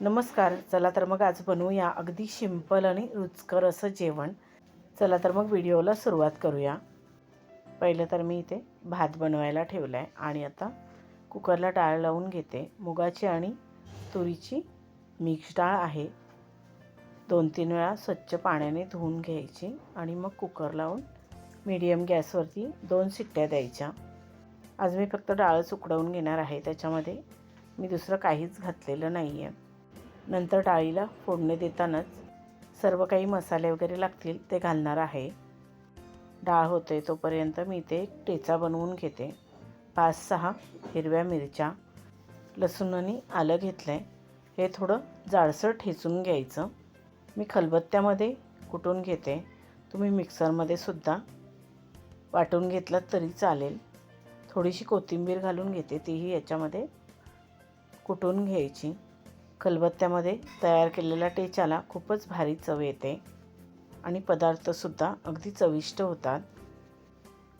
नमस्कार चला तर मग आज बनवूया अगदी सिंपल आणि रुचकर असं जेवण. चला तर मग व्हिडिओला सुरुवात करूया. पहिलं तर मी इथे भात बनवायला ठेवला आहे आणि आता कुकरला डाळ लावून घेते. मुगाची आणि तुरीची मिक्स डाळ आहे. दोन तीन वेळा स्वच्छ पाण्याने धुवून घ्यायची आणि मग कुकर लावून मीडियम गॅसवरती दोन शिट्ट्या द्यायच्या. आज मी फक्त डाळच उकडवून घेणार आहे. त्याच्यामध्ये मी दुसरं काहीच घातलेलं नाही आहे नंतर डाळीला फोडणी देतानाच सर्व काही मसाले वगैरे लागतील ते घालणार आहे. डाळ होते तोपर्यंत मी ते एक टेचा बनवून घेते. पाच सहा हिरव्या मिरच्या लसूण आणि आलं घेतलं आहे हे थोडं जाडसर ठेचून घ्यायचं. मी खलबत्त्यामध्ये कुटून घेते. तुम्ही मिक्सरमध्ये सुद्धा वाटून घेतलात तरी चालेल. थोडीशी कोथिंबीर घालून घेते तीही याच्यामध्ये कुटून घ्यायची. खलबत्त्यामध्ये तयार केलेल्या टेचाला खूपच भारी चव येते. आणि पदार्थसुद्धा अगदी चविष्ट होतात.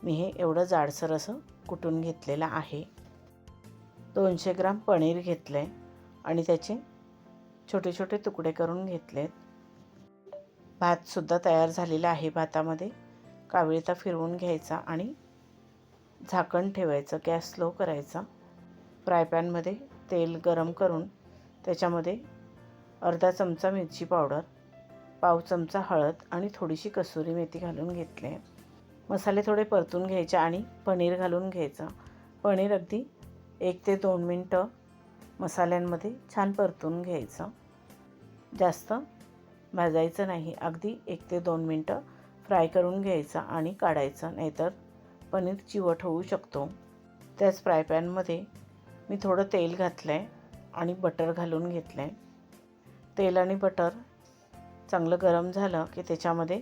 मी हे एवढं जाडसर असं कुटून घेतलेलं आहे. दोनशे ग्राम पनीर घेतलं आहे आणि त्याचे छोटे छोटे तुकडे करून घेतलेत. भातसुद्धा तयार झालेला आहे भातामध्ये. कावळीता फिरवून घ्यायचा आणि झाकण ठेवायचं गॅस स्लो करायचा. फ्राय पॅनमध्ये तेल गरम करून त्याच्यामध्ये अर्धा चमचा मिरची पावडर पाव चमचा हळद आणि थोडीशी कसुरी मेथी घालून घेतले. मसाले थोडे परतून घ्यायचे आणि पनीर घालून घ्यायचं. पनीर अगदी एक ते दोन मिनटं मसाल्यांमध्ये छान परतून घ्यायचं. जास्त भाजायचं नाही अगदी एक ते दोन मिनटं फ्राय करून घ्यायचं आणि काढायचं नाहीतर पनीर चिवट होऊ शकतो. त्याच फ्राय पॅनमध्ये मी थोडं तेल घातलं आहे आणि बटर घालून घेतलं आहे तेल आणि बटर चांगलं गरम झालं की त्याच्यामध्ये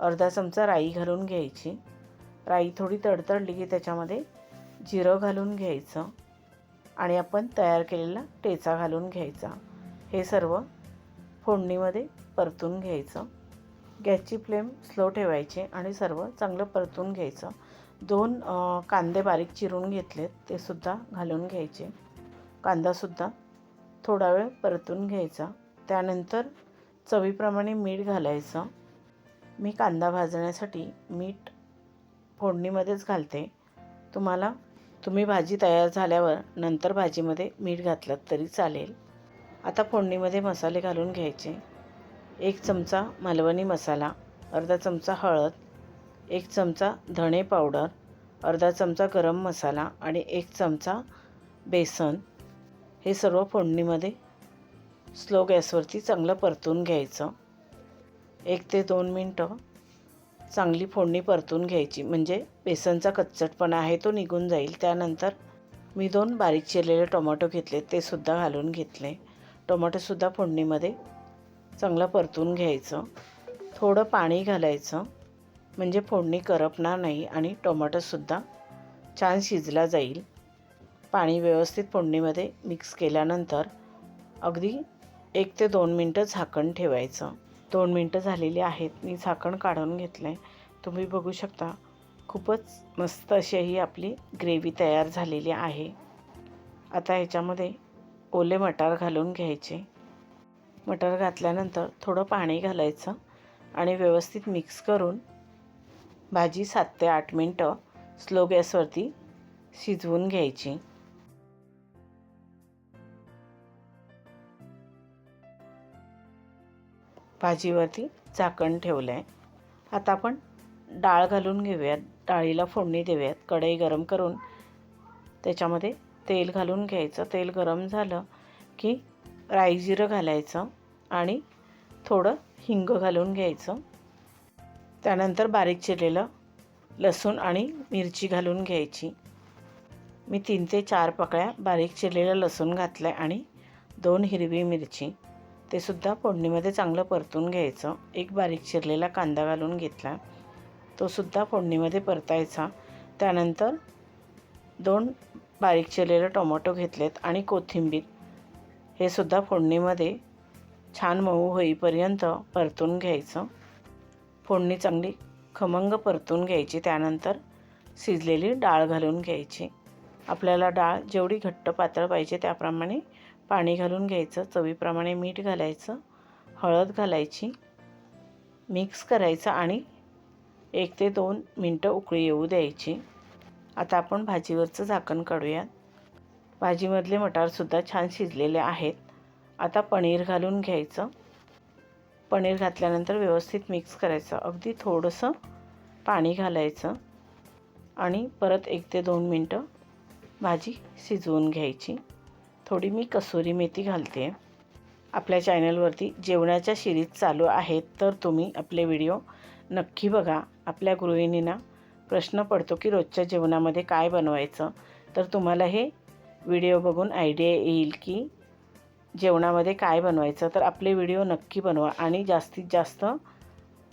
अर्धा चमचा राई घालून घ्यायची. राई थोडी तडतडली की त्याच्यामध्ये जिरं घालून घ्यायचं आणि आपण तयार केलेला टेचा घालून घ्यायचा. हे सर्व फोडणीमध्ये परतून घ्यायचं. गॅसची फ्लेम स्लो ठेवायची आणि सर्व चांगलं परतून घ्यायचं. दोन कांदे बारीक चिरून घेतलेत ते सुद्धा घालून घ्यायचे. कांदासुद्धा थोडा वेळ परतून घ्यायचा. त्यानंतर चवीप्रमाणे मीठ घालायचं. मी कांदा भाजण्यासाठी मीठ फोडणीमध्येच घालते. तुम्हाला तुम्ही भाजी तयार झाल्यावर नंतर भाजीमध्ये मीठ घातलं तरी चालेल. आता फोडणीमध्ये मसाले घालून घ्यायचे. एक चमचा मालवणी मसाला अर्धा चमचा हळद एक चमचा धणे पावडर अर्धा चमचा गरम मसाला आणि एक चमचा बेसन हे सर्व फोडणीमध्ये स्लो गॅसवरती चांगलं परतून घ्यायचं. एक ते दोन मिनटं चांगली फोडणी परतून घ्यायची. म्हणजे बेसनचा कच्चटपणा आहे तो निघून जाईल. त्यानंतर मी दोन बारीक चिरलेले टोमॅटो घेतले. ते सुद्धा घालून घेतले. टोमॅटोसुद्धा फोडणीमध्ये चांगलं परतून घ्यायचं. थोडं पाणी घालायचं. म्हणजे फोडणी करपणार नाही आणि टोमॅटोसुद्धा छान शिजला जाईल. पाणी व्यवस्थित फोडणीमध्ये मिक्स केल्यानंतर अगदी एक ते दोन मिनटं झाकण ठेवायचं. दोन मिनटं झालेली आहेत. मी झाकण काढून घेतलं आहे तुम्ही बघू शकता खूपच मस्त अशी ही आपली ग्रेव्ही तयार झालेली आहे. आता ह्याच्यामध्ये ओले मटार घालून घ्यायचे. मटार घातल्यानंतर थोडं पाणी घालायचं आणि व्यवस्थित मिक्स करून भाजी सात ते आठ मिनटं स्लो गॅसवरती शिजवून घ्यायची. भाजीवरती झाकण ठेवलं आहे आता आपण डाळ घालून घेऊयात. डाळीला फोडणी देऊयात. कढई गरम करून त्याच्यामध्ये तेल घालून घ्यायचं. तेल गरम झालं की राई जिरं घालायचं आणि थोडं हिंग घालून घ्यायचं. त्यानंतर बारीक चिरलेलं लसूण आणि मिरची घालून घ्यायची. मी तीन ते चार पकळ्या बारीक चिरलेलं लसूण घातलं आहे आणि दोन हिरवी मिरची. ते सुद्धा फोडणीमध्ये चांगलं परतून घ्यायचं. एक बारीक चिरलेला कांदा घालून घेतला. तो सुद्धा फोडणीमध्ये परतायचा. त्यानंतर दोन बारीक चिरलेले टोमॅटो घेतलेत आणि कोथिंबीर. हे सुद्धा फोडणीमध्ये छान मऊ होईपर्यंत परतून घ्यायचं. फोडणी चांगली खमंग परतून घ्यायची. त्यानंतर शिजलेली डाळ घालून घ्यायची. आपल्याला डाळ जेवढी घट्ट पातळ पाहिजे त्याप्रमाणे पाणी घालून घ्यायचं चवीप्रमाणे मीठ घालायचं हळद घालायची मिक्स करायचं आणि एक ते दोन मिनटं उकळी येऊ द्यायची. आता आपण भाजीवरचं झाकण काढूयात. भाजीमधले मटारसुद्धा छान शिजलेले आहेत. आता पनीर घालून घ्यायचं. पनीर घातल्यानंतर व्यवस्थित मिक्स करायचं. अगदी थोडंसं पाणी घालायचं आणि परत एक ते दोन मिनटं भाजी शिजवून घ्यायची. थोडी मी कसुरी मेथी घालते. आपल्या चॅनलवरती जेवणाच्या शिरीज चालू आहेत तर तुम्ही आपले व्हिडिओ नक्की बघा. आपल्या गृहिणींना प्रश्न पडतो की रोजच्या जेवणामध्ये काय बनवायचं? तर तुम्हाला हे व्हिडिओ बघून आयडिया येईल की जेवणामध्ये काय बनवायचं? तर आपले व्हिडिओ नक्की बनवा आणि जास्तीत जास्त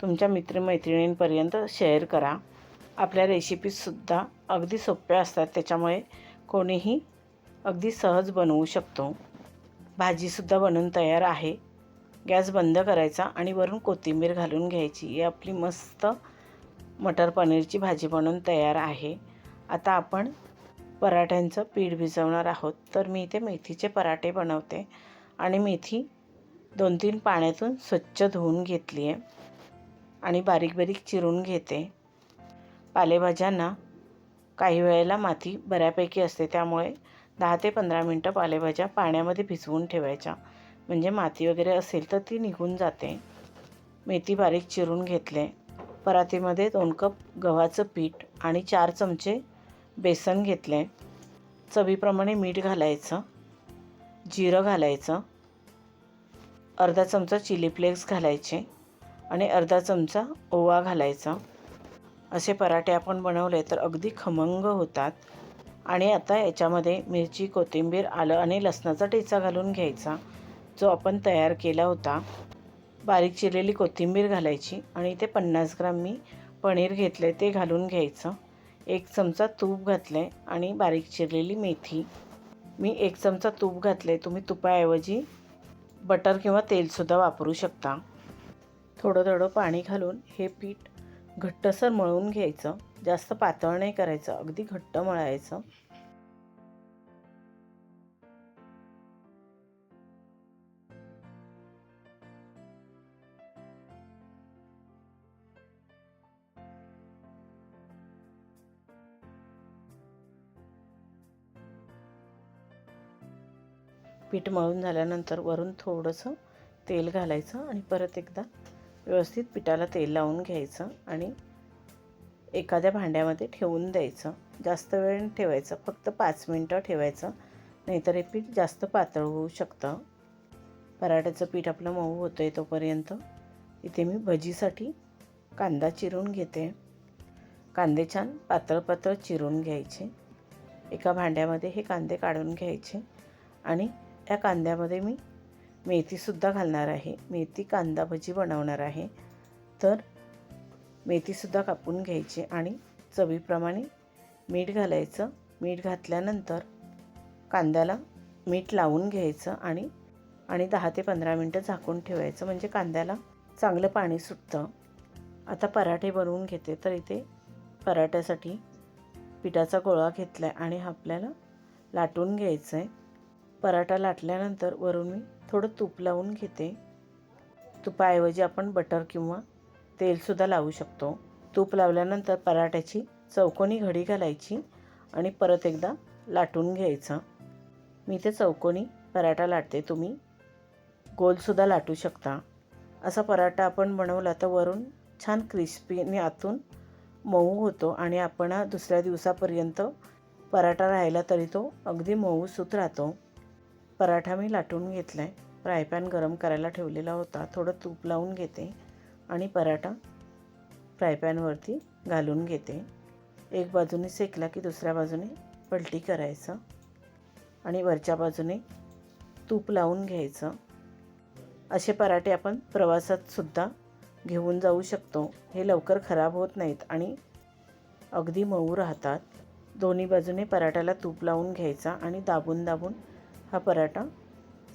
तुमच्या मित्रमैत्रिणींपर्यंत शेअर करा. आपल्या रेसिपीजसुद्धा अगदी सोप्या असतात त्याच्यामुळे कोणीही अगदी सहज बनवू शकतो. भाजीसुद्धा बनवून तयार आहे. गॅस बंद करायचा आणि वरून कोथिंबीर घालून घ्यायची. ही आपली मस्त मटर पनीरची भाजी बनवून तयार आहे. आता आपण पराठ्यांचं पीठ भिजवणार आहोत. तर मी इथे मेथीचे पराठे बनवते आणि मेथी दोन तीन पाण्यातून स्वच्छ धुवून घेतली आहे आणि बारीक बारीक चिरून घेते. पालेभाज्यांना काही वेळेला माती बऱ्यापैकी असते. त्यामुळे दहा ते पंधरा मिनटं पालेभाज्या पाण्यामध्ये भिजवून ठेवायच्या. म्हणजे माती वगैरे असेल तर ती निघून जाते. मेथी बारीक चिरून घेतले. परातीमध्ये दोन कप गव्हाचं पीठ आणि चार चमचे बेसन घेतले. चवीप्रमाणे मीठ घालायचं. जिरं घालायचं. अर्धा चमचा चिली फ्लेक्स घालायचे आणि अर्धा चमचा ओवा घालायचा. असे पराठे आपण बनवले तर अगदी खमंग होतात. आणि आता याच्यामध्ये मिरची कोथिंबीर आलं आणि लसणाचा ठेचा घालून घ्यायचा. जो आपण तयार केला होता. बारीक चिरलेली कोथिंबीर घालायची आणि इथे पन्नास ग्राम मी पनीर घेतले ते घालून घ्यायचं. एक चमचा तूप घातलं आहे आणि बारीक चिरलेली मेथी. मी एक चमचा तूप घातले तुम्ही तुपाऐवजी बटर किंवा तेलसुद्धा वापरू शकता. थोडं थोडं पाणी घालून हे पीठ घट्टसर मळून घ्यायचं. जास्त पातळ नाही करायचं अगदी घट्ट मळायचं. पीठ मळून झाल्यानंतर वरून थोडंसं तेल घालायचं आणि परत एकदा व्यवस्थित पिठाला तेल लावून घ्यायचं आणि एखाद्या भांड्यामध्ये ठेवून द्यायचं. जास्त वेळ ठेवायचं. फक्त पाच मिनटं ठेवायचं. नाहीतर हे पीठ जास्त पातळ होऊ शकतं. पराठ्याचं पीठ आपलं मऊ होतं आहे तोपर्यंत. इथे मी भजीसाठी कांदा चिरून घेते. कांदे छान पातळ पातळ चिरून घ्यायचे. एका भांड्यामध्ये हे कांदे काढून घ्यायचे. आणि या कांद्यामध्ये मी मेथीसुद्धा घालणार आहे. मेथी कांदा भजी बनवणार आहे. तर मेथीसुद्धा कापून घ्यायची आणि चवीप्रमाणे मीठ घालायचं. मीठ घातल्यानंतर कांद्याला मीठ लावून घ्यायचं आणि आणि दहा ते पंधरा मिनटं झाकून ठेवायचं. म्हणजे कांद्याला चांगलं पाणी सुटतं. आता पराठे बनवून घेते. तर इथे पराठ्यासाठी पिठाचा गोळा घेतला आहे आणि आपल्याला लाटून घ्यायचं आहे पराठा लाटल्यानंतर वरून मी थोडं तूप लावून घेते. तुपाऐवजी आपण बटर किंवा तेलसुद्धा लावू शकतो. तूप लावल्यानंतर पराठ्याची चौकोनी घडी घालायची आणि परत एकदा लाटून घ्यायचं. मी ते चौकोनी पराठा लाटते तुम्ही गोलसुद्धा लाटू शकता. असा पराठा आपण बनवला तर वरून छान क्रिस्पी आणि आतून मऊ होतो आणि आपण दुसऱ्या दिवसापर्यंत पराठा राहिला तरी तो अगदी मऊसूत राहतो. पराठा मी लाटून घेतला आहे फ्रायपॅन गरम करायला ठेवलेला होता. थोडं तूप लावून घेते. आणि पराठा फ्रायपॅनवरती घालून घेते. एक बाजूने सेकला की दुसऱ्या बाजूने पलटी करायचं आणि वरच्या बाजूने तूप लावून घ्यायचं. असे पराठे आपण प्रवासातसुद्धा घेऊन जाऊ शकतो. हे लवकर खराब होत नाहीत आणि अगदी मऊ राहतात. दोन्ही बाजूने पराठ्याला तूप लावून घ्यायचा आणि दाबून दाबून हा पराठा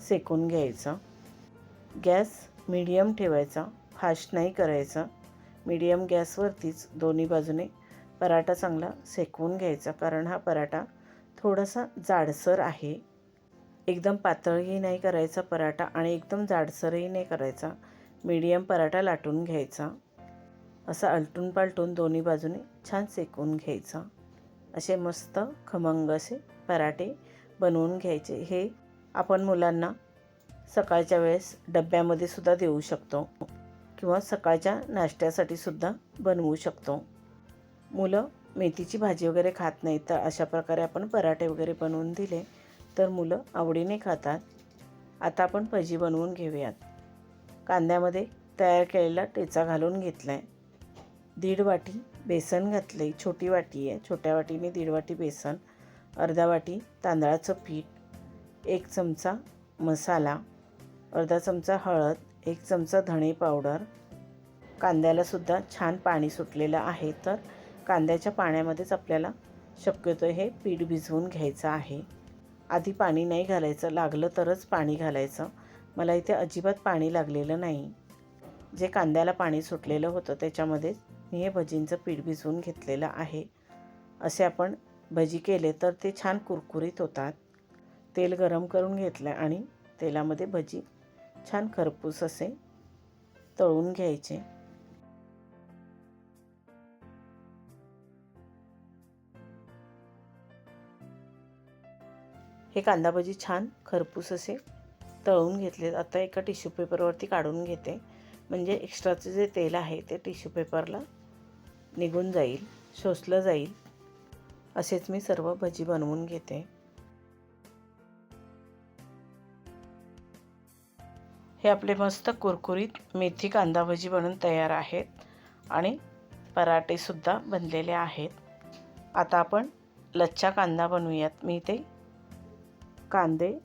सेकून घ्यायचा. गॅस मीडियम ठेवायचा. फास्ट नाही करायचा. मीडियम गॅसवरतीच दोन्ही बाजूने पराठा चांगला सेकवून घ्यायचा कारण हा पराठा थोडासा जाडसर आहे. एकदम पातळही नाही करायचा पराठा आणि एकदम जाडसरही नाही करायचा. मीडियम पराठा लाटून घ्यायचा. असं आलटून पालटून दोन्ही बाजूने छान सेकून घ्यायचं. असे मस्त खमंग असे पराठे बनवून घ्यायचे. हे आपण मुलांना सकाळच्या वेळेस डब्यामध्ये सुद्धा देऊ शकतो. किंवा सकाळच्या नाश्त्यासाठी सुद्धा बनवू शकतो. मुलं मेथीची भाजी वगैरे खात नाहीत तर अशा प्रकारे आपण पराठे वगैरे बनवून दिले तर मुलं आवडीने खातात. आता आपण भजी बनवून घेऊयात. कांद्यामध्ये तयार केलेला टेचा घालून घेतला आहे दीड वाटी बेसन घातले छोटी वाटी आहे. छोट्या वाटीने दीड वाटी बेसन अर्धा वाटी तांदळाचं पीठ एक चमचा मसाला अर्धा चमचा हळद एक चमचा धणे पावडर कांद्यालासुद्धा छान पाणी सुटलेलं आहे तर कांद्याच्या पाण्यामध्येच आपल्याला शक्यतो हे पीठ भिजवून घ्यायचं आहे. आधी पाणी नाही घालायचं लागलं तरच पाणी घालायचं. मला इथे अजिबात पाणी लागलेलं नाही. जे कांद्याला पाणी सुटलेलं होतं त्याच्यामध्येच मी हे भजींचं पीठ भिजवून घेतलेलं आहे. असे आपण भजी केले तर ते छान कुरकुरीत होतात. तेल गरम करून घेतलं आणि तेलामध्ये भजी छान खरपूस असे तळून घ्यायचे. हे कांदा भजी छान खरपूस असे तळून घेतले. आता एका टिश्यू पेपरवरती काढून घेते. म्हणजे एक्स्ट्राचं जे तेल आहे ते टिश्यू पेपरला निघून जाईल शोषलं जाईल. असेच मी सर्व भजी बनवून घेते. हे आपले मस्त कुरकुरीत मेथी कांदा भजी बनून तयार आहेत आणि पराठेसुद्धा बनलेले आहेत. आता आपण लच्छा कांदा बनवूयात. मी ते कांदे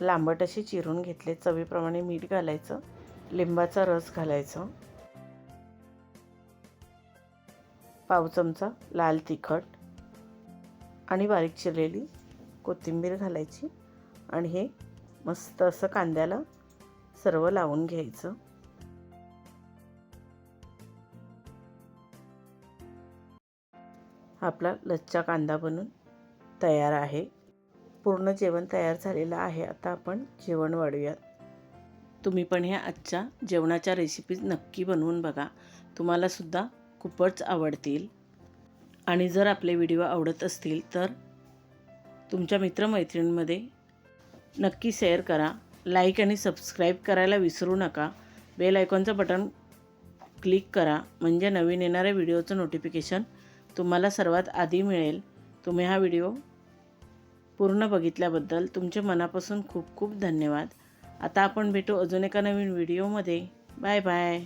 लांबट असे चिरून घेतले. चवीप्रमाणे मीठ घालायचं. लिंबाचा रस घालायचं. पाव चमचा लाल तिखट आणि बारीक चिरलेली कोथिंबीर घालायची आणि हे मस्त असं कांद्याला सर्व लावून घ्यायचं. आपला लच्छा कांदा बनून तयार आहे. पूर्ण जेवण तयार झालेलं आहे. आता आपण जेवण वाढूयात. तुम्ही पण ह्या आजच्या जेवणाच्या रेसिपीज नक्की बनवून बघा. तुम्हालासुद्धा खूपच आवडतील. आणि जर आपले व्हिडिओ आवडत असतील तर तुमच्या मित्रमैत्रिणींमध्ये नक्की शेअर करा. लाईक आणि सबस्क्राईब करायला विसरू नका. बेल आयकॉनचं बटन क्लिक करा. म्हणजे नवीन येणाऱ्या व्हिडिओचं नोटिफिकेशन तुम्हाला सर्वात आधी मिळेल. तुम्ही हा व्हिडिओ पूर्ण बघितल्याबद्दल तुमचे मनापासून खूप खूप धन्यवाद. आता आपण भेटू अजून एका नवीन व्हिडिओमध्ये. Bye bye.